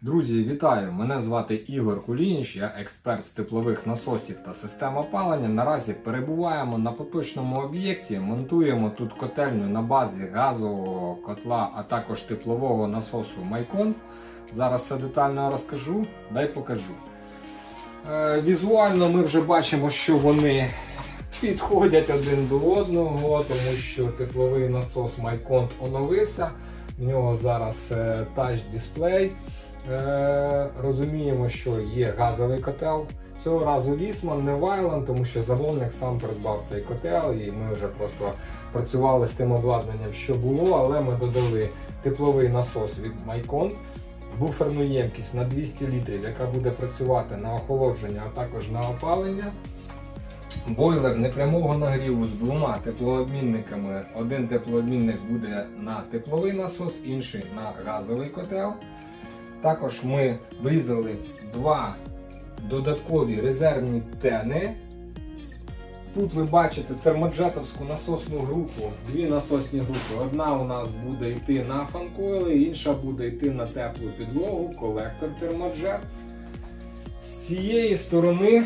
Друзі, вітаю! Мене звати Ігор Кулініч, я експерт з теплових насосів та систем опалення. Наразі перебуваємо на поточному об'єкті, монтуємо тут котельню на базі газового котла, а також теплового насосу Майкон. Зараз все детально розкажу, дай покажу. Е, Візуально ми вже бачимо, що вони підходять один до одного, тому що тепловий насос Майкон оновився. В нього зараз е, тач дисплей. Е, розуміємо, що є газовий котел. Цього разу Лісман, не Вайланд, тому що замовник сам придбав цей котел, і ми вже просто працювали з тим обладнанням, що було, але ми додали тепловий насос від Майкон, буферну ємкість на 200 літрів, яка буде працювати на охолодження, а також на опалення. Бойлер непрямого нагріву з двома теплообмінниками. Один теплообмінник буде на тепловий насос, інший на газовий котел. Також ми врізали два додаткові резервні тени. Тут ви бачите термоджетовську насосну групу, дві насосні групи. Одна у нас буде йти на фанкойли, інша буде йти на теплу підлогу, колектор термоджет. З цієї сторони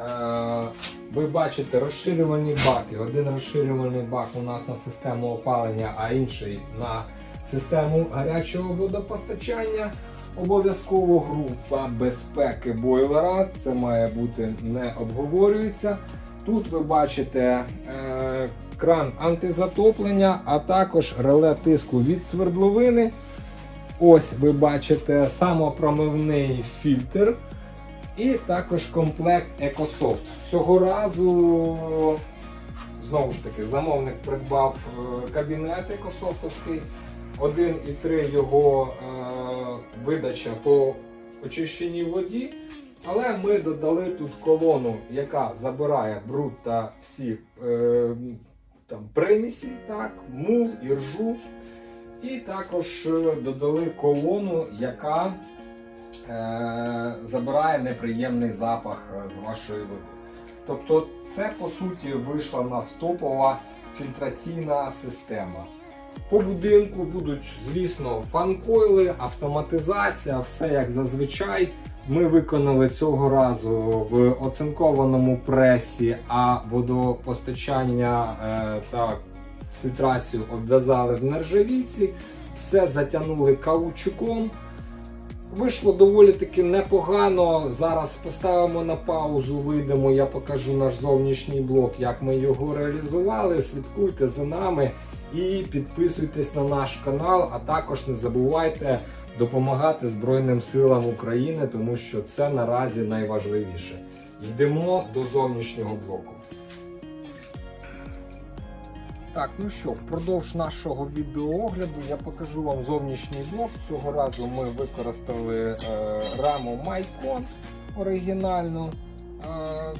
Е, ви бачите розширювальні баки. Один розширювальний бак у нас на систему опалення, а інший на систему гарячого водопостачання. Обов'язково група безпеки бойлера. Це має бути не обговорюється. Тут ви бачите е, кран антизатоплення, а також реле тиску від свердловини. Ось ви бачите самопромивний фільтр. І також комплект EcoSoft. Цього разу, знову ж таки, замовник придбав е, кабінет екософтовський. 1,3 його е, видача по очищеній воді. Але ми додали тут колону, яка забирає бруд та всі е, там, примісі, так, мул, іржу. І також е, додали колону, яка е, забирає неприємний запах е, з вашої води. Тобто, це по суті вийшла в нас топова фільтраційна система. По будинку будуть, звісно, фанкойли, автоматизація, все як зазвичай. Ми виконали цього разу в оцинкованому пресі, а водопостачання е, та фільтрацію обв'язали в нержавійці, все затягнули каучуком. Вийшло доволі таки непогано. Зараз поставимо на паузу, вийдемо, я покажу наш зовнішній блок, як ми його реалізували. Слідкуйте за нами і підписуйтесь на наш канал, а також не забувайте допомагати Збройним силам України, тому що це наразі найважливіше. Йдемо до зовнішнього блоку. Так, ну що, впродовж нашого відеоогляду я покажу вам зовнішній блок. Цього разу ми використали е, раму Майкон оригінальну. Е,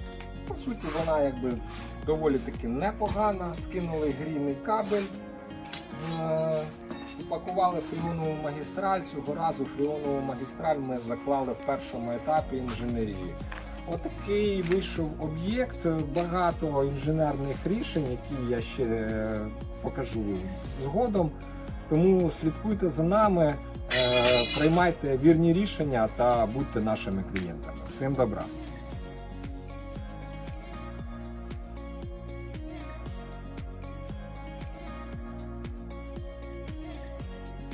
по суті, вона якби доволі таки непогана. Скинули грійний кабель. Е, упакували фріонову магістраль. Цього разу фріонову магістраль ми заклали в першому етапі інженерії. Отакий вийшов об'єкт, багато інженерних рішень, які я ще е, покажу згодом. Тому слідкуйте за нами, е, приймайте вірні рішення та будьте нашими клієнтами. Всім добра!